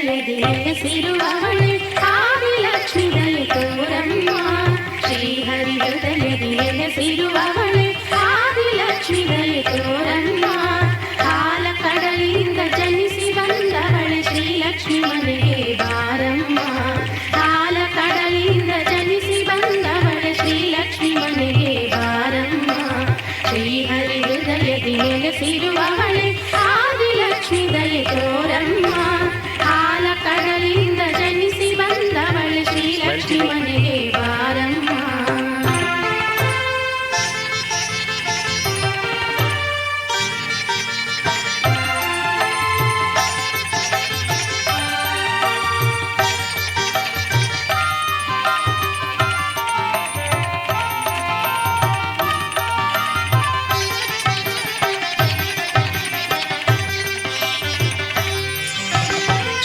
ಹೃದಯದಿ ನೆಲೆಸಿರುವವಳೆ ಆದಿಲಕ್ಷ್ಮಿ ದಯೆ ತೋರಮ್ಮ ಶ್ರೀಹರಿ ಹೃದಯದಿ ನೆಲೆಸಿರುವವಳೆ ಆದಿಲಕ್ಷ್ಮಿ ದಯೆ ತೋರಮ್ಮ ಕಾಲ ಕಡಲಿಂದ ಜನಿಸಿ ಬಂದವಳೆ ಶ್ರೀಲಕ್ಷ್ಮಿ ಮನೆಗೆ ಬಾರಮ್ಮ ಕಾಲ ಕಡಲಿಂದ ಜನಿಸಿ ಬಂದವಳೆ ಶ್ರೀಲಕ್ಷ್ಮಿ ಮನೆಗೆ ಬಾರಮ್ಮ ಶ್ರೀಹರಿ ಹೃದಯದಿ ನೆಲೆಸಿರುವವಳೆ ಆದಿಲಕ್ಷ್ಮಿ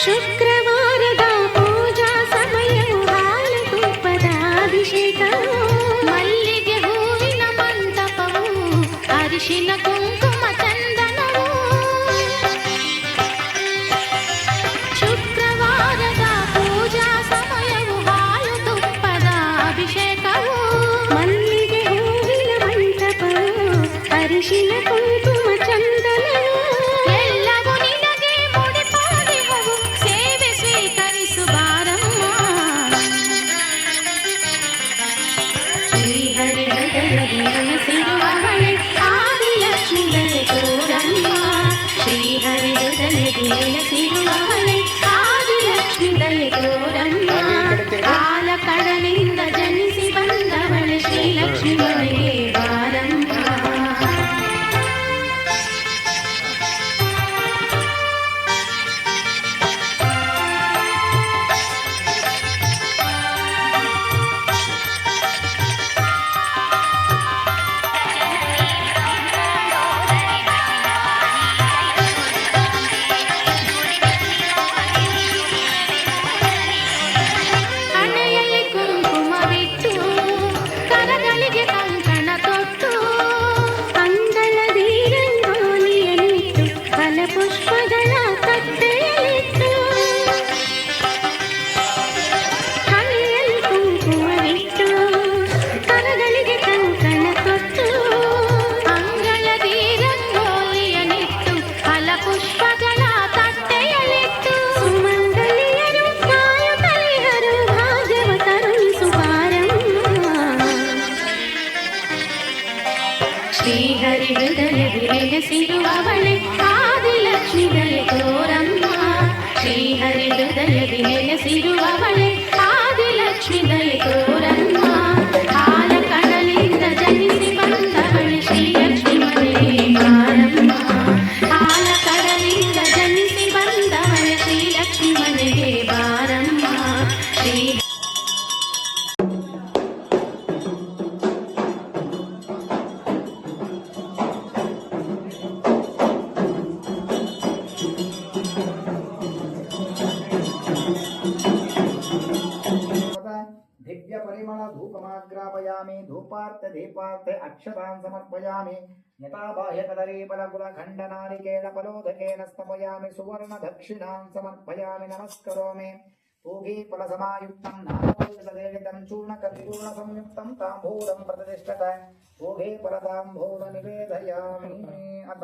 ಶುಕ್ರವಾರದ ಪೂಜಾ ಸಮಯವು ಹಾಲು ತುಪ್ಪದ ಅಭಿಷೇಕ ಮಲ್ಲಿಗೆ ಹೂವಿನ ಮಂಟಪವು ಅರಿಶಿನ ಕುಂಕುಮ ಚಂದನವು ಶುಕ್ರವಾರದ ಪೂಜಾ ಸಮಯವು ಹಾಲು ತುಪ್ಪದ ಅಭಿಷೇಕವು ಮಲ್ಲಿಗೆ ಹೂವಿನ ಮಂಟಪವು ಅರಿಶಿನ ಕುಂಕುಮ ಶ್ರೀಹರಿ ಹೃದಯದಿ ನೆಲೆಸಿರುವವಳೆ ಆದಿಲಕ್ಷ್ಮಿ ದಯೆ ತೋರಮ್ಮ ಶ್ರೀಹರಿ ಹೃದಯದಿ ನೆಲೆಸಿರುವವಳೆ परिमल धूपमाग्रापयामि धूपार्थ दीपार्थ अक्षतान् समर्पयामि यथाबाह्यकदरीफलकुलखण्डनारिकेण फलोदकेन स्तमयामि सुवर्णदक्षिणान् समर्पयामि नमस्करोमि पूगीफलसमायुक्तं नागोदसेवितं चूर्णकर्पूर्णसंयुक्तं ताम्बूलं प्रतिष्ठत पूगीफलताम्बूलनिवेदयामि अथ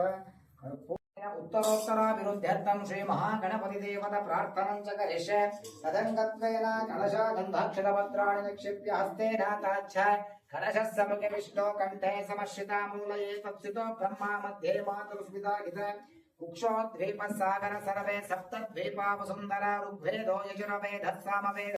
उत्तरोत्तराभिरुद्ध्यर्थं श्रीमहागणपतिदेवत प्रार्थनं च करिष्ये तदङ्गत्वेन कलशा गन्धाक्षतपत्राणि निक्षिप्य हस्तेन ताच्छाय कलशः समके विष्णो कण्ठे समश्रिता मूलये तत्सितो ब्रह्मा मध्ये मातुस्मिताहित कुक्षोद्वीपः सागर सर्वे सप्तद्वीपावसुन्दर ऋग्भेदो यजुर्वेदः सामवेद